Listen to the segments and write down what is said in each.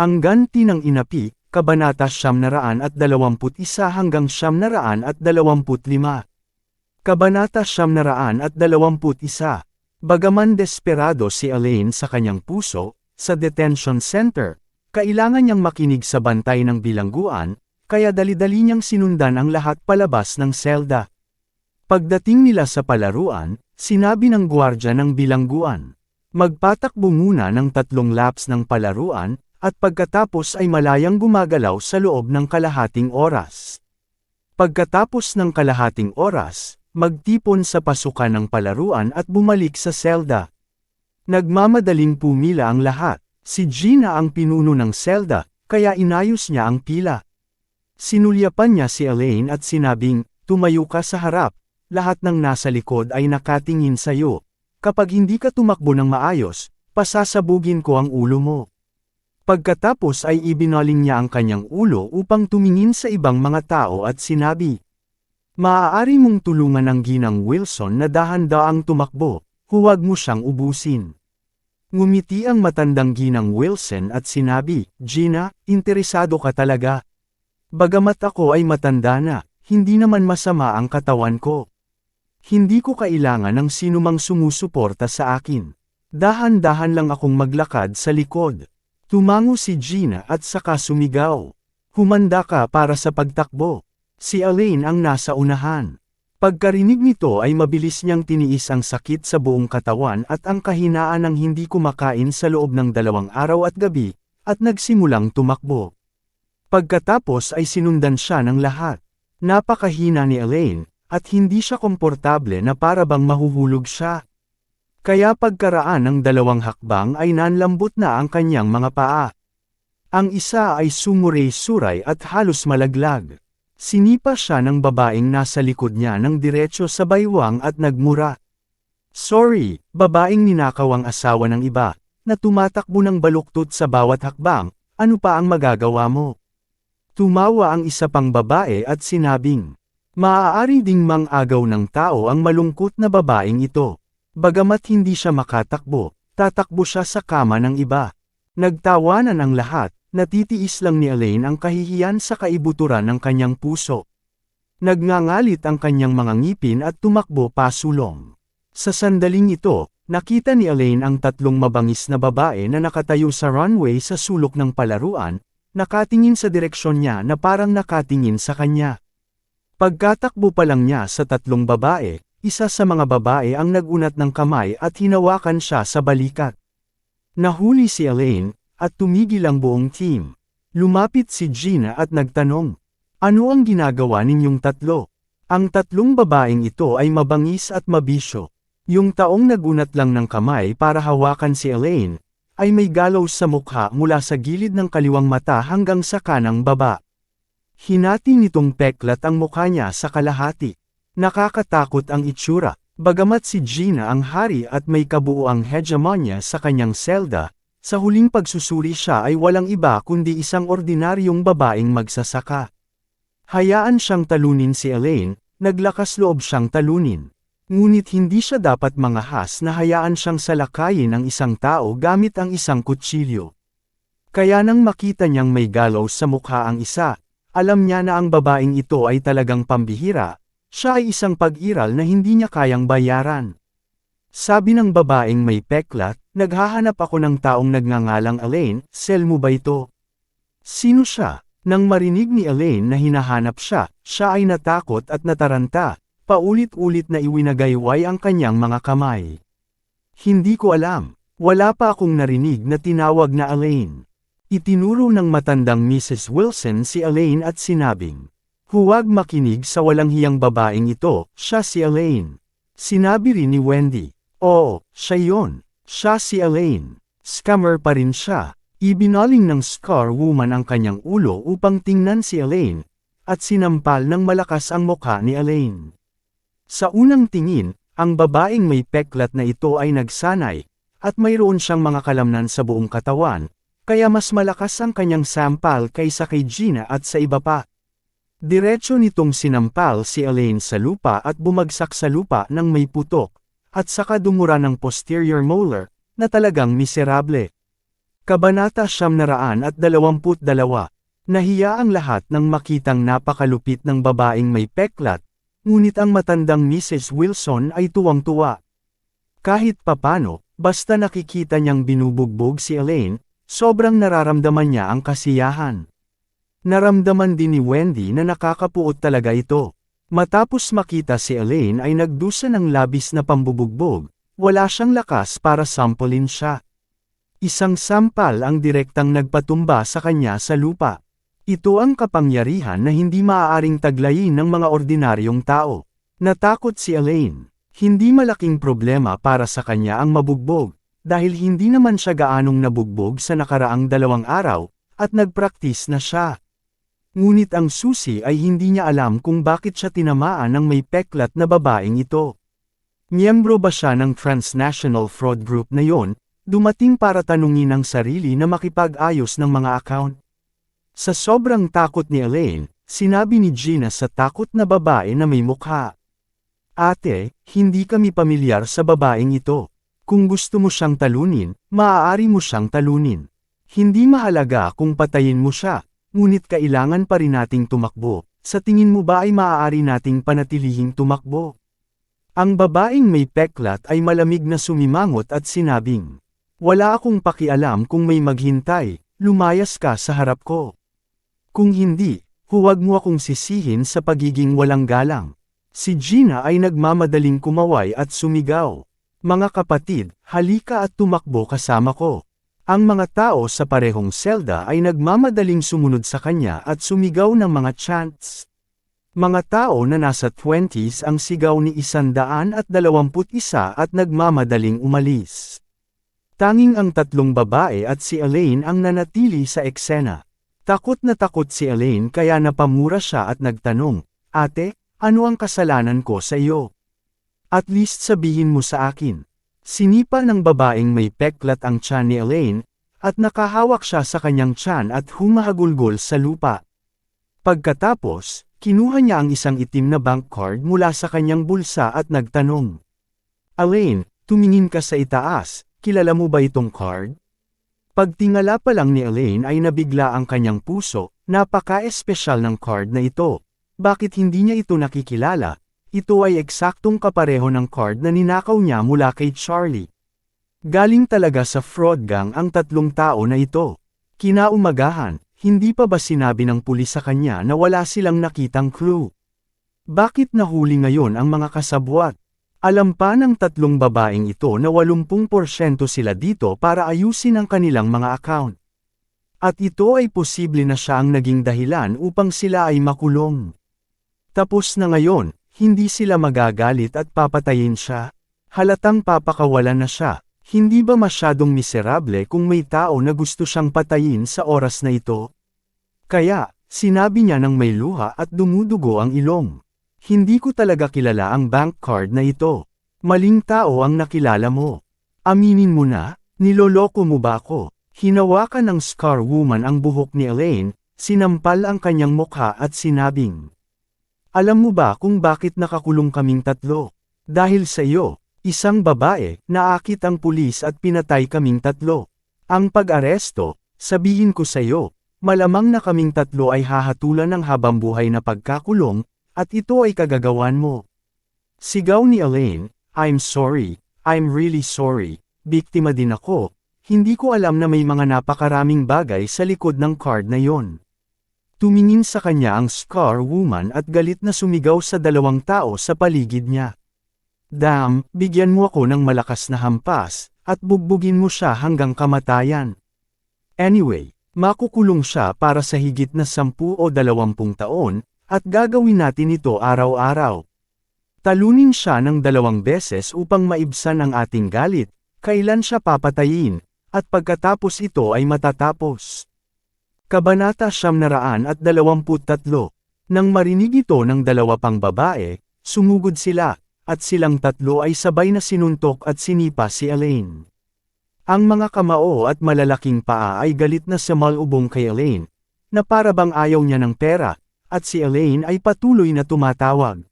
Ang ganti ng inapi, Kabanata Siyam naraan at dalawamput isa hanggang Siyam naraan at dalawamput lima. Kabanata Siyam naraan at dalawamput isa. Bagaman desperado si Elaine sa kanyang puso, sa detention center, kailangan niyang makinig sa bantay ng bilangguan, kaya dali-dali niyang sinundan ang lahat palabas ng selda. Pagdating nila sa palaruan, sinabi ng gwardya ng bilangguan, magpatakbo muna ng tatlong laps ng palaruan, at pagkatapos ay malayang gumagalaw sa loob ng kalahating oras. Pagkatapos ng kalahating oras, magtipon sa pasukan ng palaruan at bumalik sa selda. Nagmamadaling pumila ang lahat, si Gina ang pinuno ng selda, kaya inayos niya ang pila. Sinulyapan niya si Elaine at sinabing, tumayo ka sa harap, lahat ng nasa likod ay nakatingin sa'yo. Kapag hindi ka tumakbo ng maayos, pasasabugin ko ang ulo mo. Pagkatapos ay ibinaling niya ang kanyang ulo upang tumingin sa ibang mga tao at sinabi, Maaari mong tulungan ang ginang Wilson na dahan-daang tumakbo, huwag mo siyang ubusin. Ngumiti ang matandang ginang Wilson at sinabi, Gina, interesado ka talaga. Bagamat ako ay matanda na, hindi naman masama ang katawan ko. Hindi ko kailangan ng sinumang sumusuporta sa akin. Dahan-dahan lang akong maglakad sa likod. Tumango si Gina at saka sumigaw. Humanda ka para sa pagtakbo. Si Elaine ang nasa unahan. Pagkarinig nito ay mabilis niyang tiniis ang sakit sa buong katawan at ang kahinaan ng hindi kumakain sa loob ng dalawang araw at gabi, at nagsimulang tumakbo. Pagkatapos ay sinundan siya ng lahat. Napakahina ni Elaine, at hindi siya komportable na para bang mahuhulog siya. Kaya pagkaraan ng dalawang hakbang ay nanlambot na ang kanyang mga paa. Ang isa ay sumuray-suray at halos malaglag. Sinipa siya ng babaeng nasa likod niya ng diretsyo sa baywang at nagmura. Sorry, babaeng ninakaw ang asawa ng iba, na tumatakbo ng baluktot sa bawat hakbang, ano pa ang magagawa mo? Tumawa ang isa pang babae at sinabing, Maaari ding mang-agaw ng tao ang malungkot na babaeng ito. Bagamat hindi siya makatakbo, tatakbo siya sa kama ng iba. Nagtawanan ang lahat, natitiis lang ni Elaine ang kahihiyan sa kaibuturan ng kanyang puso. Nagngangalit ang kanyang mga ngipin at tumakbo pasulong. Sa sandaling ito, nakita ni Elaine ang tatlong mabangis na babae na nakatayo sa runway sa sulok ng palaruan, nakatingin sa direksyon niya na parang nakatingin sa kanya. Pagkatakbo pa lang niya sa tatlong babae, isa sa mga babae ang nagunat ng kamay at hinawakan siya sa balikat. Nahuli si Elaine, at tumigil ang buong team. Lumapit si Gina at nagtanong, Ano ang ginagawa ninyong tatlo? Ang tatlong babaeng ito ay mabangis at mabisyo. Yung taong nagunat lang ng kamay para hawakan si Elaine, ay may galaw sa mukha mula sa gilid ng kaliwang mata hanggang sa kanang baba. Hinati nitong peklat ang mukha niya sa kalahati. Nakakatakot ang itsura, bagamat si Gina ang hari at may kabuuang hegemonya sa kanyang selda, sa huling pagsusuri siya ay walang iba kundi isang ordinaryong babaeng magsasaka. Hayaan siyang talunin si Elaine, naglakas loob siyang talunin. Ngunit hindi siya dapat mangahas na hayaan siyang salakayin ng isang tao gamit ang isang kutsilyo. Kaya nang makita niyang may galaw sa mukha ang isa, alam niya na ang babaeng ito ay talagang pambihira, siya ay isang pag-iral na hindi niya kayang bayaran. Sabi ng babaeng may peklat, naghahanap ako ng taong nagngangalang Elaine, sel mo ba ito? Sino siya? Nang marinig ni Elaine na hinahanap siya, siya ay natakot at nataranta, paulit-ulit na iwinagayway ang kanyang mga kamay. Hindi ko alam, wala pa akong narinig na tinawag na Elaine. Itinuro ng matandang Mrs. Wilson si Elaine at sinabing, Huwag makinig sa walang hiyang babaeng ito, siya si Elaine. Sinabi rin ni Wendy. Oo, siya yon. Siya si Elaine. Scammer pa rin siya. Ibinaling ng Scar Woman ang kanyang ulo upang tingnan si Elaine, at sinampal ng malakas ang mukha ni Elaine. Sa unang tingin, ang babaeng may peklat na ito ay nagsanay, at mayroon siyang mga kalamnan sa buong katawan, kaya mas malakas ang kanyang sampal kaysa kay Gina at sa iba pa. Diretso nitong sinampal si Elaine sa lupa at bumagsak sa lupa ng may putok, at saka dumura ng posterior molar, na talagang miserable. Kabanata siyam naraan at dalawamput dalawa. Nahiya ang lahat nang makitang napakalupit ng babaeng may peklat, ngunit ang matandang Mrs. Wilson ay tuwang-tuwa. Kahit papano, basta nakikita niyang binubugbog si Elaine, sobrang nararamdaman niya ang kasiyahan. Naramdaman din ni Wendy na nakakapuot talaga ito. Matapos makita si Elaine ay nagdusa ng labis na pambubugbog, wala siyang lakas para sampulin siya. Isang sampal ang direktang nagpatumba sa kanya sa lupa. Ito ang kapangyarihan na hindi maaaring taglayin ng mga ordinaryong tao. Natakot si Elaine. Hindi malaking problema para sa kanya ang mabugbog, dahil hindi naman siya gaanong nabugbog sa nakaraang dalawang araw, at nagpraktis na siya. Ngunit ang susi ay hindi niya alam kung bakit siya tinamaan ng may peklat na babaeng ito. Miyembro ba siya ng transnational fraud group na yon, dumating para tanungin ang sarili na makipag-ayos ng mga account? Sa sobrang takot ni Elaine, sinabi ni Gina sa takot na babae na may mukha. Ate, hindi kami pamilyar sa babaeng ito. Kung gusto mo siyang talunin, maaari mo siyang talunin. Hindi mahalaga kung patayin mo siya, ngunit kailangan pa rin nating tumakbo. Sa tingin mo ba ay maaari nating panatilihing tumakbo? Ang babaeng may peklat ay malamig na sumimangot at sinabing, Wala akong pakialam kung may maghintay, lumayas ka sa harap ko. Kung hindi, huwag mo akong sisihin sa pagiging walang galang. Si Gina ay nagmamadaling kumaway at sumigaw. Mga kapatid, halika at tumakbo kasama ko. Ang mga tao sa parehong selda ay nagmamadaling sumunod sa kanya at sumigaw ng mga chants. Mga tao na nasa 20s ang sigaw ni isandaan at dalawamput isa at nagmamadaling umalis. Tanging ang tatlong babae at si Elaine ang nanatili sa eksena. Takot na takot si Elaine kaya napamura siya at nagtanong, Ate, ano ang kasalanan ko sa iyo? At least sabihin mo sa akin. Sinipa ng babaeng may peklat ang tiyan ni Elaine, at nakahawak siya sa kanyang tiyan at humahagulgol sa lupa. Pagkatapos, kinuha niya ang isang itim na bank card mula sa kanyang bulsa at nagtanong. Elaine, tumingin ka sa itaas, kilala mo ba itong card? Pagtingala pa lang ni Elaine ay nabigla ang kanyang puso, napaka-espesyal ng card na ito. Bakit hindi niya ito nakikilala? Ito ay eksaktong kapareho ng card na ninakaw niya mula kay Charlie. Galing talaga sa fraud gang ang tatlong tao na ito. Kinaumagahan, hindi pa ba sinabi ng pulis sa kanya na wala silang nakitang clue? Bakit nahuli ngayon ang mga kasabwat? Alam pa ng tatlong babaeng ito na 80% sila dito para ayusin ang kanilang mga account. At ito ay posible na siya ang naging dahilan upang sila ay makulong. Tapos na ngayon, hindi sila magagalit at papatayin siya. Halatang papakawalan na siya. Hindi ba masyadong miserable kung may tao na gusto siyang patayin sa oras na ito? Kaya, sinabi niya ng may luha at dumudugo ang ilong. Hindi ko talaga kilala ang bank card na ito. Maling tao ang nakilala mo. Aminin mo na, niloloko mo ba ako? Hinawakan ng Scar Woman ang buhok ni Elaine, sinampal ang kanyang mukha at sinabing. Alam mo ba kung bakit nakakulong kaming tatlo? Dahil sa iyo, Isang babae, naakit ang pulis at pinatay kaming tatlo. Ang pag-aresto, sabihin ko sa iyo, malamang na kaming tatlo ay hahatulan ng habambuhay na pagkakulong, at ito ay kagagawan mo. Sigaw ni Elaine, I'm sorry, I'm really sorry, biktima din ako, hindi ko alam na may mga napakaraming bagay sa likod ng card na yon. Tumingin sa kanya ang Scar Woman at galit na sumigaw sa dalawang tao sa paligid niya. Dam, bigyan mo ako ng malakas na hampas, at bugbugin mo siya hanggang kamatayan. Anyway, makukulong siya para sa higit na sampu o dalawampung taon, at gagawin natin ito araw-araw. Talunin siya ng dalawang beses upang maibsan ang ating galit, kailan siya papatayin, at pagkatapos ito ay matatapos. Kabanata Siyam Naraan at Dalawamput Tatlo. Nang marinig ito ng dalawa pang babae, sumugod sila, at silang tatlo ay sabay na sinuntok at sinipa si Elaine. Ang mga kamao at malalaking paa ay galit na sumalubong kay Elaine, na para bang ayaw niya ng pera, at si Elaine ay patuloy na tumatawag.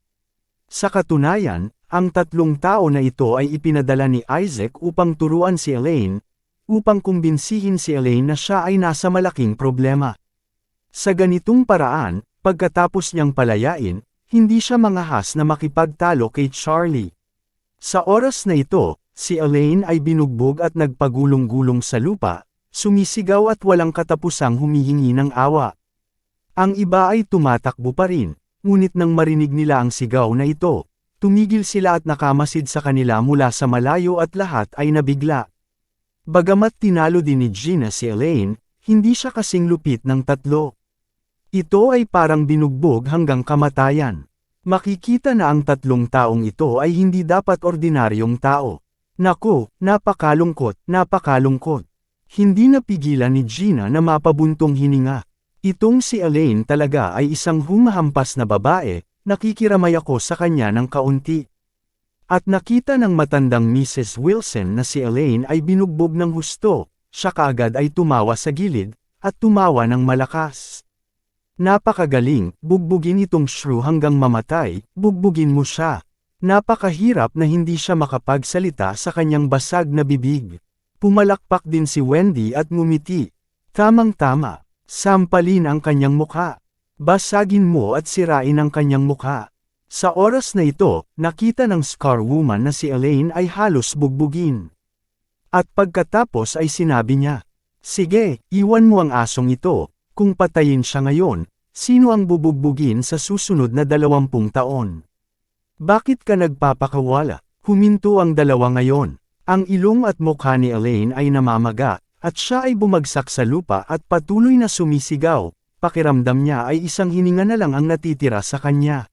Sa katunayan, ang tatlong tao na ito ay ipinadala ni Isaac upang turuan si Elaine, upang kumbinsihin si Elaine na siya ay nasa malaking problema. Sa ganitong paraan, pagkatapos niyang palayain, hindi siya mangahas na makipagtalo kay Charlie. Sa oras na ito, si Elaine ay binugbog at nagpagulong-gulong sa lupa, sumisigaw at walang katapusang humihingi ng awa. Ang iba ay tumatakbo pa rin, ngunit nang marinig nila ang sigaw na ito, tumigil sila at nakamasid sa kanila mula sa malayo at lahat ay nabigla. Bagamat tinalo din ni Gina si Elaine, hindi siya kasing lupit ng tatlo. Ito ay parang binugbog hanggang kamatayan. Makikita na ang tatlong taong ito ay hindi dapat ordinaryong tao. Nako, napakalungkot, napakalungkot. Hindi napigilan ni Gina na mapabuntong hininga. Itong si Elaine talaga ay isang humahampas na babae, nakikiramay ako sa kanya ng kaunti. At nakita ng matandang Mrs. Wilson na si Elaine ay binugbog ng husto, siya kaagad ay tumawa sa gilid, at tumawa ng malakas. Napakagaling, bugbugin itong shrew hanggang mamatay, bugbugin mo siya. Napakahirap na hindi siya makapagsalita sa kanyang basag na bibig. Pumalakpak din si Wendy at ngumiti. Tamang-tama, sampalin ang kanyang mukha. Basagin mo at sirain ang kanyang mukha. Sa oras na ito, nakita ng Scar Woman na si Elaine ay halos bugbugin. At pagkatapos ay sinabi niya, Sige, iwan mo ang asong ito, kung patayin siya ngayon, sino ang bubugbugin sa susunod na dalawampung taon? Bakit ka nagpapakawala? Huminto ang dalawa ngayon. Ang ilong at mukha ni Elaine ay namamaga, at siya ay bumagsak sa lupa at patuloy na sumisigaw. Pakiramdam niya ay isang hininga na lang ang natitira sa kanya.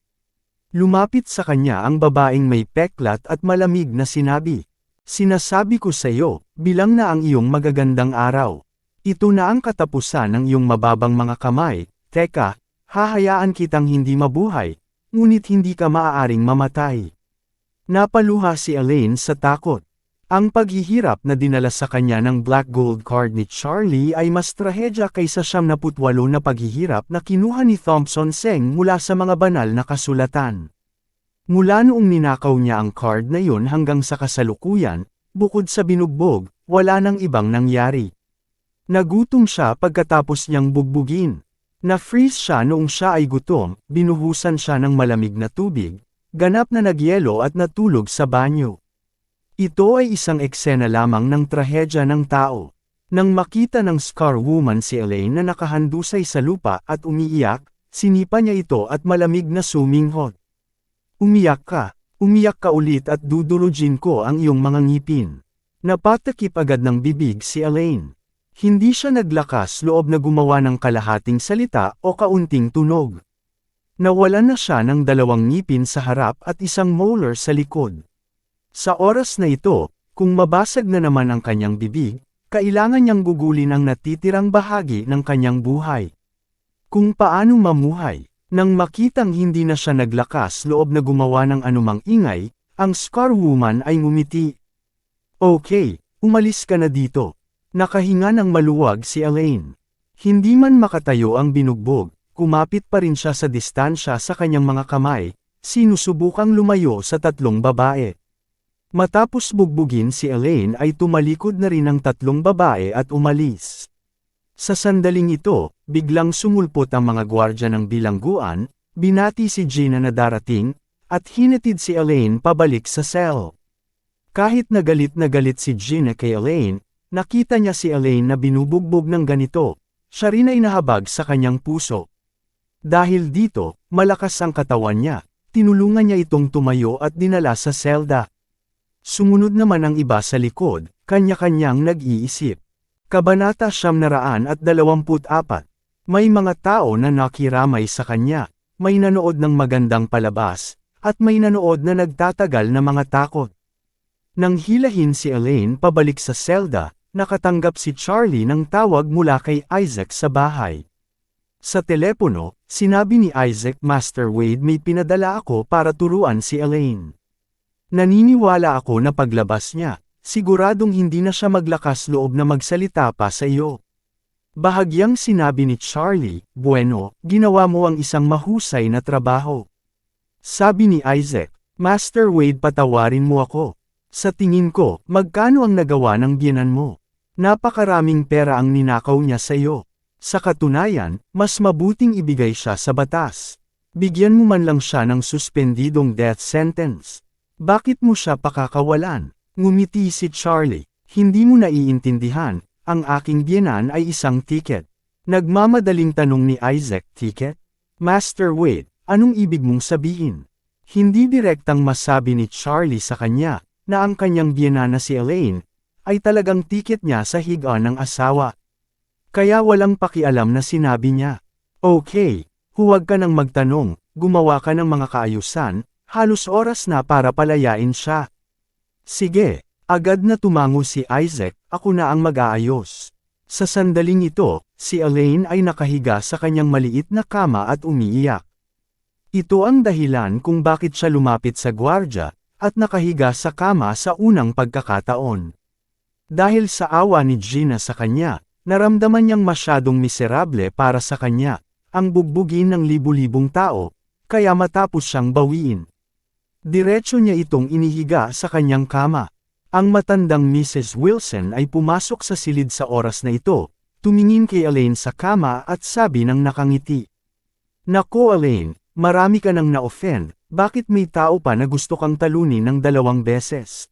Lumapit sa kanya ang babaeng may peklat at malamig na sinabi. Sinasabi ko sa iyo, bilang na ang iyong magagandang araw. Ito na ang katapusan ng iyong mababang mga kamay, teka, hahayaan kitang hindi mabuhay, ngunit hindi ka maaaring mamatay. Napaluha si Elaine sa takot. Ang paghihirap na dinala sa kanya ng Black Gold Card ni Charlie ay mas trahedya kaysa siyam na putwalo na paghihirap na kinuha ni Thompson Seng mula sa mga banal na kasulatan. Mula noong ninakaw niya ang card na yun hanggang sa kasalukuyan, bukod sa binugbog, wala nang ibang nangyari. Nagutom siya pagkatapos niyang bugbugin. Na-freeze siya noong siya ay gutom, binuhusan siya ng malamig na tubig, ganap na nagyelo at natulog sa banyo. Ito ay isang eksena lamang ng trahedya ng tao. Nang makita ng Scar Woman si Elaine na nakahandusay sa lupa at umiiyak, sinipa niya ito at malamig na suminghot. Umiyak ka, umiyak ka ulit at dudurugin ko ang iyong mga ngipin. Napatakip agad ng bibig si Elaine. Hindi siya naglakas loob na gumawa ng kalahating salita o kaunting tunog. Nawalan na siya ng dalawang ngipin sa harap at isang molar sa likod. Sa oras na ito, kung mabasag na naman ang kanyang bibig, kailangan niyang gugulin ang natitirang bahagi ng kanyang buhay. Kung paano mamuhay, nang makitang hindi na siya naglakas loob na gumawa ng anumang ingay, ang Scar Woman ay ngumiti. Okay, umalis ka na dito. Nakahinga ng maluwag si Elaine. Hindi man makatayo ang binugbog, kumapit pa rin siya sa distansya sa kanyang mga kamay, sinusubukang lumayo sa tatlong babae. Matapos bugbugin si Elaine ay tumalikod na rin ang tatlong babae at umalis. Sa sandaling ito, biglang sumulpot ang mga gwardya ng bilangguan, binati si Gina na darating, at hinatid si Elaine pabalik sa cell. Kahit nagalit na galit si Gina kay Elaine, Nakita niya si Elaine na binubugbog ng ganito, siya rin ay nahabag sa kanyang puso. Dahil dito, malakas ang katawan niya, tinulungan niya itong tumayo at dinala sa selda. Sumunod naman ang iba sa likod, kanya-kanyang nag-iisip. Kabanata siyam naraan at dalawamput apat. May mga tao na nakiramay sa kanya, may nanood ng magandang palabas, at may nanood na nagtatagal na mga takot. Nang hilahin si Elaine pabalik sa selda, nakatanggap si Charlie ng tawag mula kay Isaac sa bahay. Sa telepono, sinabi ni Isaac Master Wade may pinadala ako para turuan si Elaine. Naniniwala ako na paglabas niya, siguradong hindi na siya maglakas loob na magsalita pa sa iyo. Bahagyang sinabi ni Charlie, Bueno, ginawa mo ang isang mahusay na trabaho. Sabi ni Isaac, Master Wade patawarin mo ako. Sa tingin ko, magkano ang nagawa ng biyanan mo? Napakaraming pera ang ninakaw niya sa iyo. Sa katunayan, mas mabuting ibigay siya sa batas. Bigyan mo man lang siya ng suspendidong death sentence. Bakit mo siya pakakawalan? Ngumiti si Charlie. Hindi mo naiintindihan, ang aking biyanan ay isang ticket. Nagmamadaling tanong ni Isaac, ticket? Master Wade, anong ibig mong sabihin? Hindi direktang masabi ni Charlie sa kanya, na ang kanyang biyanan na si Elaine, ay talagang ticket niya sa higaan ng asawa. Kaya walang pakialam na sinabi niya. Okay, huwag ka nang magtanong, gumawa ka ng mga kaayusan, halos oras na para palayain siya. Sige, agad na tumango si Isaac, ako na ang mag-aayos. Sa sandaling ito, si Elaine ay nakahiga sa kanyang maliit na kama at umiiyak. Ito ang dahilan kung bakit siya lumapit sa gwardya, at nakahiga sa kama sa unang pagkakataon. Dahil sa awa ni Gina sa kanya, naramdaman niyang masyadong miserable para sa kanya, ang bugbugin ng libu-libong tao, kaya matapos siyang bawiin. Diretso niya itong inihiga sa kanyang kama. Ang matandang Mrs. Wilson ay pumasok sa silid sa oras na ito, tumingin kay Elaine sa kama at sabi ng nakangiti. Nako Elaine, marami ka nang na-offend, bakit may tao pa na gusto kang talunin ng dalawang beses?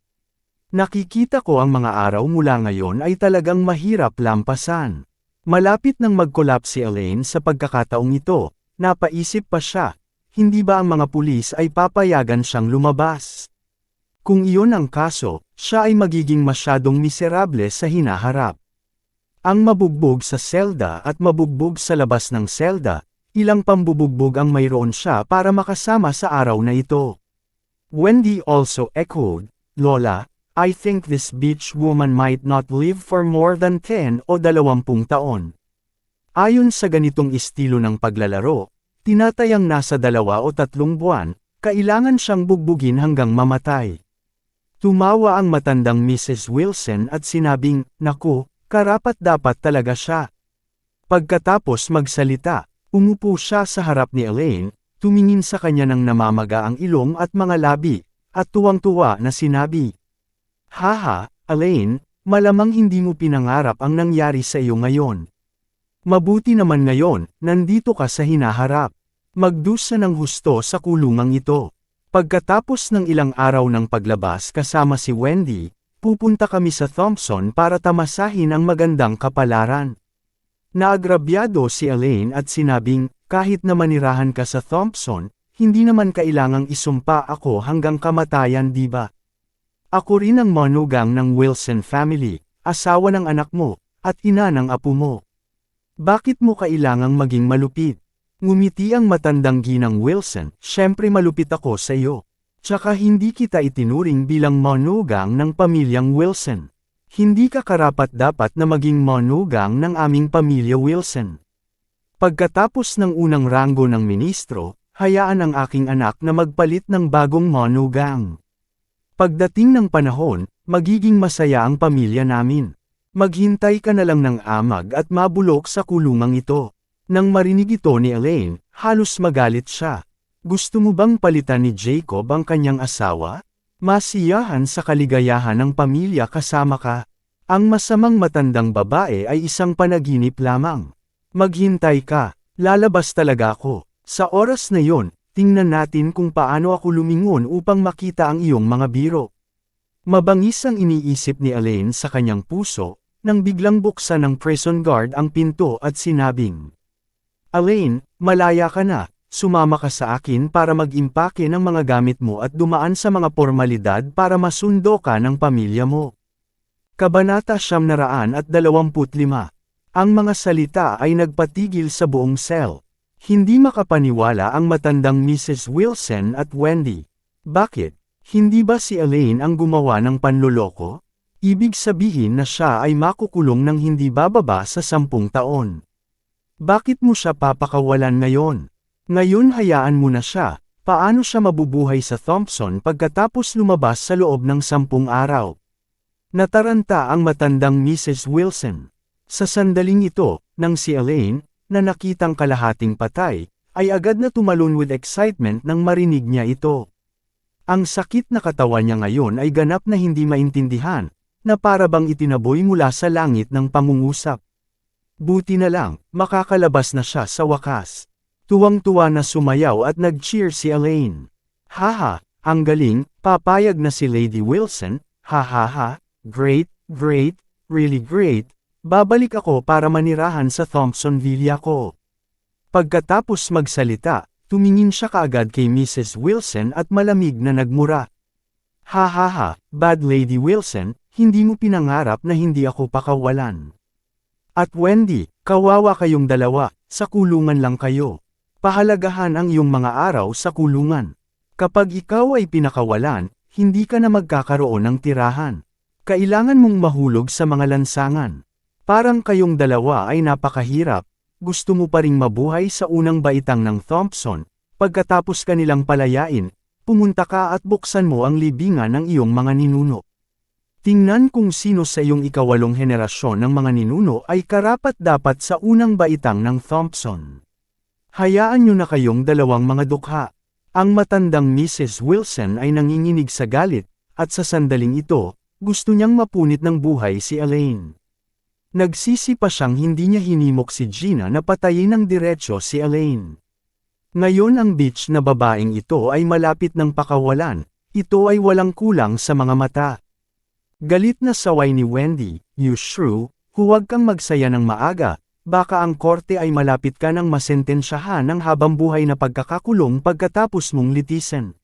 Nakikita ko ang mga araw mula ngayon ay talagang mahirap lampasan. Malapit nang mag-collapse si Elaine sa pagkakataong ito, napaisip pa siya, hindi ba ang mga pulis ay papayagan siyang lumabas? Kung iyon ang kaso, siya ay magiging masyadong miserable sa hinaharap. Ang mabugbog sa selda at mabugbog sa labas ng selda, ilang pambubugbog ang mayroon siya para makasama sa araw na ito. Wendy also echoed, Lola, I think this beach woman might not live for more than 10 o 20 taon. Ayon sa ganitong estilo ng paglalaro, tinatayang nasa dalawa o tatlong buwan, kailangan siyang bugbugin hanggang mamatay. Tumawa ang matandang Mrs. Wilson at sinabing, Naku, karapat dapat talaga siya. Pagkatapos magsalita, umupo siya sa harap ni Elaine, tumingin sa kanya ng namamaga ang ilong at mga labi, at tuwang-tuwa na sinabi, Haha, Elaine, malamang hindi mo pinangarap ang nangyari sa iyo ngayon. Mabuti naman ngayon, nandito ka sa hinaharap. Magdusa ng husto sa kulungang ito. Pagkatapos ng ilang araw ng paglabas kasama si Wendy, pupunta kami sa Thompson para tamasahin ang magandang kapalaran. Naagrabyado si Elaine at sinabing, kahit na manirahan ka sa Thompson, hindi naman kailangang isumpa ako hanggang kamatayan di ba? Ako rin ang manugang ng Wilson family, asawa ng anak mo, at ina ng apo mo. Bakit mo kailangang maging malupit? Ngumiti ang matandang ginang Wilson, syempre malupit ako sa iyo. Tsaka hindi kita itinuring bilang manugang ng pamilyang Wilson. Hindi ka karapat dapat na maging manugang ng aming pamilya Wilson. Pagkatapos ng unang ranggo ng ministro, hayaan ang aking anak na magpalit ng bagong manugang. Pagdating ng panahon, magiging masaya ang pamilya namin. Maghintay ka na lang ng amag at mabulok sa kulungang ito. Nang marinig ito ni Elaine, halos magalit siya. Gusto mo bang palitan ni Jacob ang kanyang asawa? Masiyahan sa kaligayahan ng pamilya kasama ka. Ang masamang matandang babae ay isang panaginip lamang. Maghintay ka, lalabas talaga ako. Sa oras na yon, tingnan natin kung paano ako lumingon upang makita ang iyong mga biro. Mabangis ang iniisip ni Elaine sa kanyang puso, nang biglang buksan ng prison guard ang pinto at sinabing, Elaine, malaya ka na, sumama ka sa akin para mag-impake ng mga gamit mo at dumaan sa mga formalidad para masundo ka ng pamilya mo. Kabanata Siyam at 25 Ang mga salita ay nagpatigil sa buong cell. Hindi makapaniwala ang matandang Mrs. Wilson at Wendy. Bakit? Hindi ba si Elaine ang gumawa ng panloloko? Ibig sabihin na siya ay makukulong ng hindi bababa sa sampung taon. Bakit mo siya papakawalan ngayon? Ngayon hayaan mo na siya, paano siya mabubuhay sa Thompson pagkatapos lumabas sa loob ng sampung araw? Nataranta ang matandang Mrs. Wilson. Sa sandaling ito, nang si Elaine, na nakitang kalahating patay, ay agad na tumalon with excitement nang marinig niya ito. Ang sakit na katawan niya ngayon ay ganap na hindi maintindihan, na para bang itinaboy mula sa langit ng pangungusap. Buti na lang, makakalabas na siya sa wakas. Tuwang-tuwa na sumayaw at nag-cheer si Elaine. Haha, ang galing, papayag na si Lady Wilson, ha ha ha, great, great, really great, babalik ako para manirahan sa Thompson Villa ko. Pagkatapos magsalita, tumingin siya kaagad kay Mrs. Wilson at malamig na nagmura. Ha ha ha, bad Lady Wilson, hindi mo pinangarap na hindi ako pakawalan. At Wendy, kawawa kayong dalawa, sa kulungan lang kayo. Pahalagahan ang iyong mga araw sa kulungan. Kapag ikaw ay pinakawalan, hindi ka na magkakaroon ng tirahan. Kailangan mong mahulog sa mga lansangan. Parang kayong dalawa ay napakahirap, gusto mo pa ring mabuhay sa unang baitang ng Thompson, pagkatapos kanilang palayain, pumunta ka at buksan mo ang libingan ng iyong mga ninuno. Tingnan kung sino sa iyong ikawalong henerasyon ng mga ninuno ay karapat-dapat sa unang baitang ng Thompson. Hayaan nyo na kayong dalawang mga dukha. Ang matandang Mrs. Wilson ay nanginginig sa galit, at sa sandaling ito, gusto niyang mapunit ng buhay si Elaine. Nagsisi pa siyang hindi niya hinimok si Gina na patayin ng diretsyo si Elaine. Ngayon ang bitch na babaeng ito ay malapit ng pakawalan, ito ay walang kulang sa mga mata. Galit na saway ni Wendy, you shrew, huwag kang magsaya ng maaga, baka ang korte ay malapit ka ng masentensyahan ng habang buhay na pagkakakulong pagkatapos mong litisin.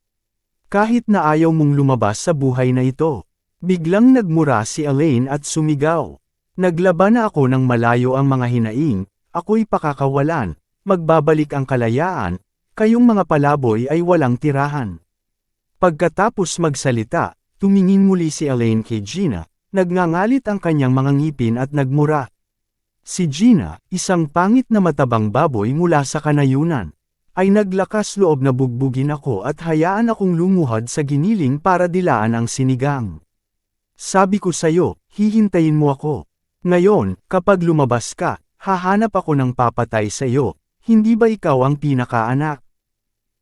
Kahit na ayaw mong lumabas sa buhay na ito. Biglang nagmura si Elaine at sumigaw. Naglaba na ako ng malayo ang mga hinaing, ako'y pakakawalan, magbabalik ang kalayaan, kayong mga palaboy ay walang tirahan. Pagkatapos magsalita, tumingin muli si Elaine kay Gina, nagngangalit ang kanyang mga ngipin at nagmura. Si Gina, isang pangit na matabang baboy mula sa kanayunan, ay naglakas loob na bugbugin ako at hayaan akong lumuhad sa giniling para dilaan ang sinigang. Sabi ko sa'yo, hihintayin mo ako. Ngayon, kapag lumabas ka, hahanap ako ng papatay sa'yo, hindi ba ikaw ang pinakaanak?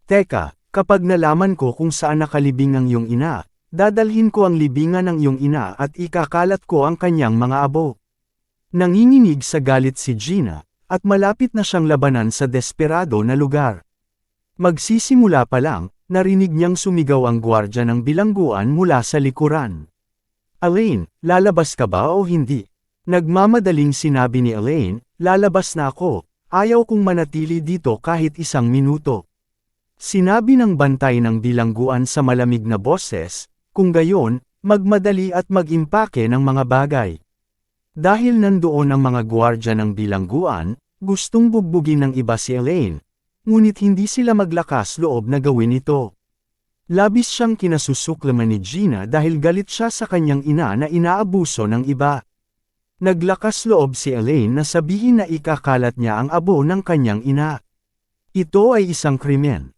Teka, kapag nalaman ko kung saan nakalibing ang iyong ina, dadalhin ko ang libingan ng iyong ina at ikakalat ko ang kanyang mga abo. Nanginginig sa galit si Gina, at malapit na siyang labanan sa desperado na lugar. Magsisimula pa lang, narinig niyang sumigaw ang gwardya ng bilangguan mula sa likuran. Elaine, lalabas ka ba o hindi? Nagmamadaling sinabi ni Elaine, lalabas na ako, ayaw kong manatili dito kahit isang minuto. Sinabi ng bantay ng bilangguan sa malamig na boses, kung gayon, magmadali at mag-impake ng mga bagay. Dahil nandoon ang mga gwardya ng bilangguan, gustong bugbugin ng iba si Elaine, ngunit hindi sila maglakas loob na gawin ito. Labis siyang kinasusuklaman ni Gina dahil galit siya sa kanyang ina na inaabuso ng iba. Naglakas loob si Elaine na sabihin na ikakalat niya ang abo ng kanyang ina. Ito ay isang krimen.